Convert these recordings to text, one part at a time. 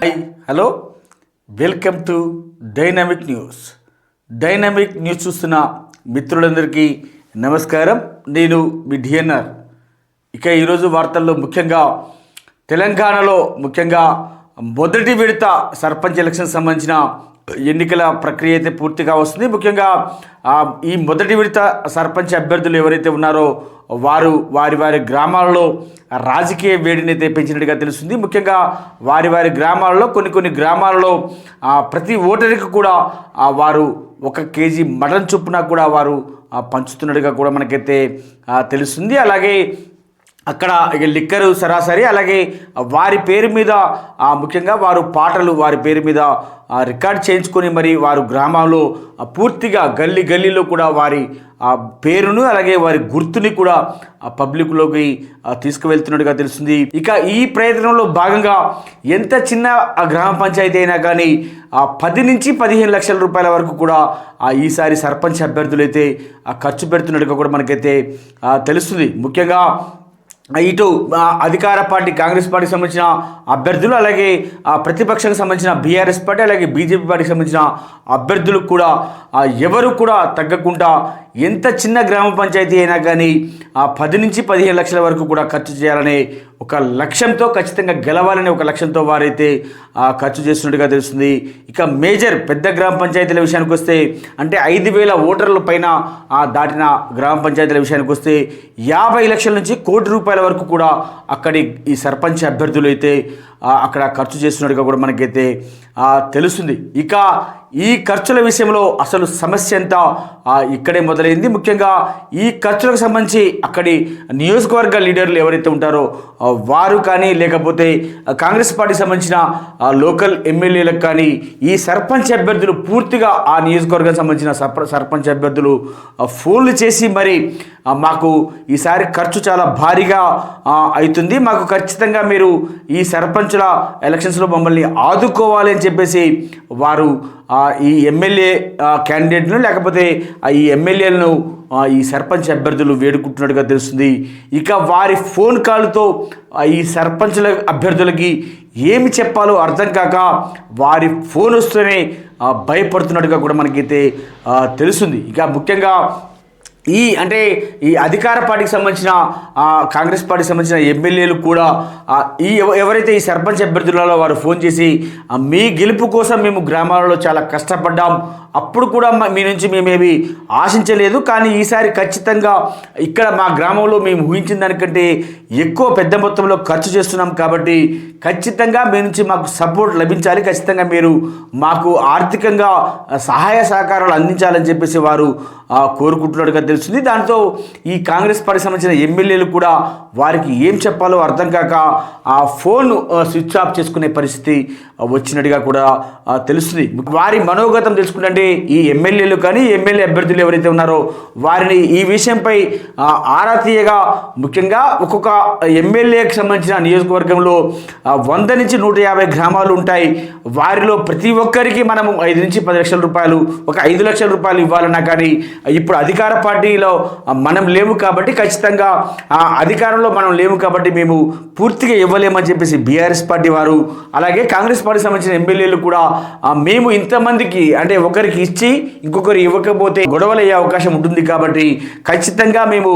Hi hello. Welcome to dynamic news. Dynamic news చూస్తున్న మిత్రులందరికీ నమస్కారం. నేను మీ డిఎన్ఆర్. ఇక ఈరోజు వార్తల్లో ముఖ్యంగా తెలంగాణలో ముఖ్యంగా మొదటి విడత సర్పంచ్ ఎలక్షన్ సంబంధించిన ఎన్నికల ప్రక్రియ అయితే పూర్తిగా వస్తుంది. ముఖ్యంగా ఈ మొదటి విడత సర్పంచ్ అభ్యర్థులు ఎవరైతే ఉన్నారో వారు వారి వారి గ్రామాలలో రాజకీయ వేడిని అయితే పెంచినట్టుగా తెలుస్తుంది. ముఖ్యంగా వారి వారి గ్రామాలలో కొన్ని కొన్ని గ్రామాలలో ప్రతి ఓటరికి కూడా వారు ఒక కేజీ మటన్ చొప్పున కూడా వారు పంచుతున్నట్టుగా కూడా మనకైతే తెలుస్తుంది. అలాగే అక్కడ లిక్కరు సరాసరి అలాగే వారి పేరు మీద ఆ, ముఖ్యంగా వారు పాటలు వారి పేరు మీద రికార్డ్ చేయించుకొని మరి వారు గ్రామంలో పూర్తిగా గల్లీ గల్లీలో కూడా వారి ఆ పేరును అలాగే వారి గుర్తుని కూడా ఆ పబ్లిక్లోకి తీసుకువెళ్తున్నట్టుగా తెలుస్తుంది. ఇక ఈ ప్రయత్నంలో భాగంగా ఎంత చిన్న ఆ గ్రామ పంచాయతీ అయినా కానీ ఆ పది నుంచి పదిహేను లక్షల రూపాయల వరకు కూడా ఆ ఈసారి సర్పంచ్ అభ్యర్థులు అయితే ఆ ఖర్చు పెడుతున్నట్టుగా కూడా మనకైతే తెలుస్తుంది. ముఖ్యంగా ఇటు అధికార పార్టీ కాంగ్రెస్ పార్టీకి సంబంధించిన అభ్యర్థులు అలాగే ఆ, ప్రతిపక్షానికి సంబంధించిన బీఆర్ఎస్ పార్టీ అలాగే బీజేపీ పార్టీకి సంబంధించిన అభ్యర్థులు కూడా ఎవరు కూడా తగ్గకుండా ఎంత చిన్న గ్రామ పంచాయతీ అయినా కానీ ఆ పది నుంచి పదిహేను లక్షల వరకు కూడా ఖర్చు చేయాలనే ఒక లక్ష్యంతో ఖచ్చితంగా గెలవాలనే ఒక లక్ష్యంతో వారైతే ఆ, ఖర్చు చేస్తున్నట్టుగా తెలుస్తుంది. ఇక మేజర్ పెద్ద గ్రామ పంచాయతీల విషయానికి వస్తే అంటే ఐదు వేల ఓటర్ల పైన ఆ, దాటిన గ్రామ పంచాయతీల విషయానికి వస్తే యాభై లక్షల నుంచి కోటి రూపాయల వరకు కూడా అక్కడి ఈ సర్పంచ్ అభ్యర్థులు అయితే అక్కడ ఖర్చు చేస్తున్నట్టుగా కూడా మనకైతే తెలుస్తుంది. ఇక ఈ ఖర్చుల విషయంలో అసలు సమస్య ఎంత? ఇక్కడే మొదలైంది. ముఖ్యంగా ఈ ఖర్చులకు సంబంధించి అక్కడి నియోజకవర్గ లీడర్లు ఎవరైతే ఉంటారో వారు కానీ లేకపోతే కాంగ్రెస్ పార్టీకి సంబంధించిన లోకల్ ఎమ్మెల్యేలకు కానీ ఈ సర్పంచ్ అభ్యర్థులు పూర్తిగా ఆ నియోజకవర్గానికి సంబంధించిన సర్ప సర్పంచ్ అభ్యర్థులు ఫోన్లు చేసి మరి మాకు ఈసారి ఖర్చు చాలా భారీగా అవుతుంది మాకు ఖచ్చితంగా మీరు ఈ సర్పంచుల ఎలక్షన్స్లో మమ్మల్ని ఆదుకోవాలి అని చెప్పేసి వారు ఈ ఎమ్మెల్యే క్యాండిడేట్ను లేకపోతే ఈ ఎమ్మెల్యేలను ఈ సర్పంచ్ అభ్యర్థులు వేడుకుంటున్నట్టుగా తెలుస్తుంది. ఇక వారి ఫోన్ కాల్తో ఈ సర్పంచుల అభ్యర్థులకి ఏమి చెప్పాలో అర్థం కాక వారి ఫోన్ వస్తూనే భయపడుతున్నట్టుగా కూడా మనకైతే తెలుస్తుంది. ఇక ముఖ్యంగా ఈ అంటే ఈ అధికార పార్టీకి సంబంధించిన కాంగ్రెస్ పార్టీకి సంబంధించిన ఎమ్మెల్యేలు కూడా ఈ ఎవ- ఎవరైతే ఈ సర్పంచ్ అభ్యర్థులలో వారు ఫోన్ చేసి మీ గెలుపు కోసం మేము గ్రామాలలో చాలా కష్టపడ్డాం. అప్పుడు కూడా మీ నుంచి మేమేమి ఆశించలేదు. కానీ ఈసారి ఖచ్చితంగా ఇక్కడ మా గ్రామంలో మేము ఊహించిన దానికంటే ఎక్కువ పెద్ద మొత్తంలో ఖర్చు చేస్తున్నాం కాబట్టి ఖచ్చితంగా మీ నుంచి మాకు సపోర్ట్ లభించాలి. ఖచ్చితంగా మీరు మాకు ఆర్థికంగా సహాయ సహకారాలు అందించాలని చెప్పేసి వారు కోరుకుంటున్నాడు కదా తెలుస్తుంది. దాంతో ఈ కాంగ్రెస్ పార్టీ సంబంధించిన ఎమ్మెల్యేలు కూడా వారికి ఏం చెప్పాలో అర్థం కాక ఆ ఫోన్ స్విచ్ ఆఫ్ చేసుకునే పరిస్థితి వచ్చినట్టుగా కూడా తెలుస్తుంది. వారి మనోగతం తెలుసుకుంటే ఈ ఎమ్మెల్యేలు కానీ ఎమ్మెల్యే అభ్యర్థులు ఎవరైతే ఉన్నారో వారిని ఈ విషయంపై ఆరా తీయగా ముఖ్యంగా ఒక్కొక్క ఎమ్మెల్యేకి సంబంధించిన నియోజకవర్గంలో వంద నుంచి నూట యాభై గ్రామాలు ఉంటాయి. వారిలో ప్రతి ఒక్కరికి మనము ఐదు నుంచి పది లక్షల రూపాయలు ఒక ఐదు లక్షల రూపాయలు ఇవ్వాలన్నా కానీ ఇప్పుడు అధికార పార్టీ పార్టీలో మనం లేము కాబట్టి ఖచ్చితంగా ఆ, అధికారంలో మనం లేము కాబట్టి మేము పూర్తిగా ఇవ్వలేమని చెప్పేసి బీఆర్ఎస్ పార్టీ వారు అలాగే కాంగ్రెస్ పార్టీ సంబంధించిన ఎమ్మెల్యేలు కూడా మేము ఇంతమందికి అంటే ఒకరికి ఇచ్చి ఇంకొకరు ఇవ్వకపోతే గొడవలు అయ్యే అవకాశం ఉంటుంది కాబట్టి ఖచ్చితంగా మేము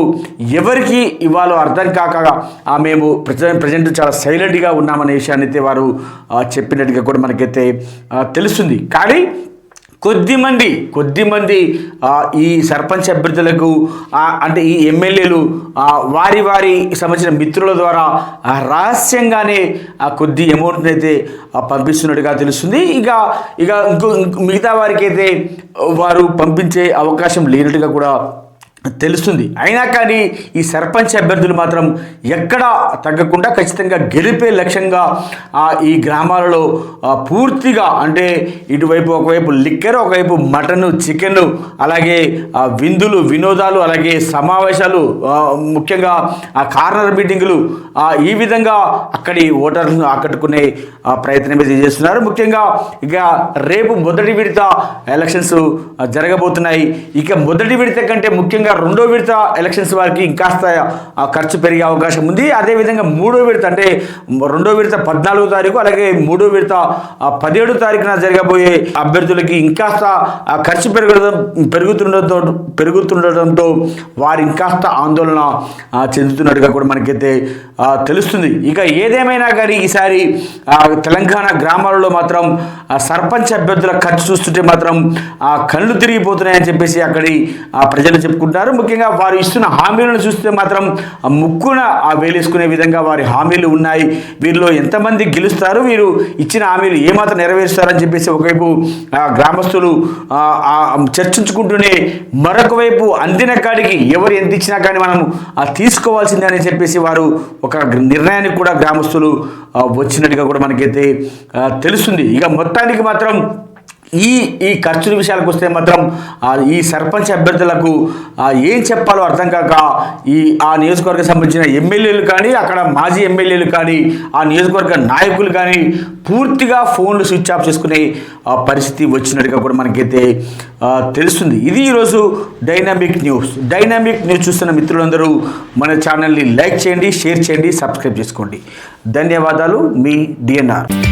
ఎవరికి ఇవ్వాలో అర్థం కాక మేము ప్రజెంట్ ప్రజెంట్ చాలా సైలెంట్గా ఉన్నామనే విషయాన్ని అయితే వారు చెప్పినట్టుగా కూడా మనకైతే తెలుస్తుంది. కానీ కొద్దిమంది కొద్దిమంది ఈ సర్పంచ్ అభ్యర్థులకు అంటే ఈ ఎమ్మెల్యేలు వారి వారి సంబంధించిన మిత్రుల ద్వారా ఆ, రహస్యంగానే ఆ కొద్ది అమౌంట్ని అయితే పంపిస్తున్నట్టుగా తెలుస్తుంది. ఇక ఇక ఇంకో ఇంకో మిగతా వారికి అయితే వారు పంపించే అవకాశం లేనట్టుగా కూడా తెలుస్తుంది. అయినా కానీ ఈ సర్పంచ్ అభ్యర్థులు మాత్రం ఎక్కడా తగ్గకుండా ఖచ్చితంగా గెలిపే లక్ష్యంగా ఈ గ్రామాలలో పూర్తిగా అంటే ఇటువైపు ఒకవైపు లిక్కర్ ఒకవైపు మటన్ చికెన్ అలాగే విందులు వినోదాలు అలాగే సమావేశాలు ముఖ్యంగా ఆ కార్నర్ మీటింగులు ఈ విధంగా అక్కడి ఓటర్లను ఆకట్టుకునే ప్రయత్నం అయితే చేస్తున్నారు. ముఖ్యంగా ఇక రేపు మొదటి విడత ఎలక్షన్స్ జరగబోతున్నాయి. ఇక మొదటి విడత కంటే ముఖ్యంగా అదేవిధంగా రెండో విడత ఎలక్షన్స్ వారికి ఇంకాస్త ఖర్చు పెరిగే అవకాశం ఉంది. అదేవిధంగా మూడో విడత అంటే రెండో విడత పద్నాలుగో తారీఖు అలాగే మూడో విడత పదిహేడు పదిహేడో తారీఖున జరగబోయే అభ్యర్థులకి ఇంకాస్త ఖర్చు పెరగడం పెరుగుతుండటంతో పెరుగుతుండటంతో వారు ఇంకాస్త ఆందోళన చెందుతున్నట్టుగా కూడా మనకైతే తెలుస్తుంది. ఇక ఏదేమైనా కానీ ఈసారి తెలంగాణ గ్రామాలలో మాత్రం సర్పంచ్ అభ్యర్థుల ఖర్చు చూస్తుంటే మాత్రం ఆ, కళ్ళు తిరిగిపోతున్నాయని చెప్పేసి అక్కడి ఆ, ప్రజలు చెప్పుకుంటారు ముఖ్యంగా వారు ఇస్తున్న హామీలను చూస్తే మాత్రం ముక్కున వేలేసుకునే విధంగా వారి హామీలు ఉన్నాయి. వీరిలో ఎంతమంది గెలుస్తారు? వీరు ఇచ్చిన హామీలు ఏమాత్రం నెరవేరుస్తారని చెప్పేసి ఒకవైపు గ్రామస్తులు చర్చించుకుంటూనే మరొక వైపు అందిన కాడికి ఎవరు ఎంత ఇచ్చినా కానీ మనం తీసుకోవాల్సిందే అని చెప్పేసి వారు ఒక నిర్ణయానికి కూడా గ్రామస్తులు వచ్చినట్టుగా కూడా మనకైతే తెలుస్తుంది. ఇక మొత్తానికి మాత్రం ఈ ఈ ఖర్చుల విషయాలకు వస్తే మాత్రం ఈ సర్పంచ్ అభ్యర్థులకు ఏం చెప్పాలో అర్థం కాక ఈ ఆ నియోజకవర్గం సంబంధించిన ఎమ్మెల్యేలు కానీ అక్కడ మాజీ ఎమ్మెల్యేలు కానీ ఆ నియోజకవర్గ నాయకులు కానీ పూర్తిగా ఫోన్లు స్విచ్ ఆఫ్ చేసుకునే ఆ, పరిస్థితి వచ్చినట్టుగా కూడా మనకైతే తెలుస్తుంది. ఇది ఈరోజు డైనామిక్ న్యూస్. డైనామిక్ న్యూస్ చూస్తున్న మిత్రులందరూ మన ఛానల్ని లైక్ చేయండి షేర్ చేయండి సబ్స్క్రైబ్ చేసుకోండి. ధన్యవాదాలు. మీ డిఎన్ఆర్.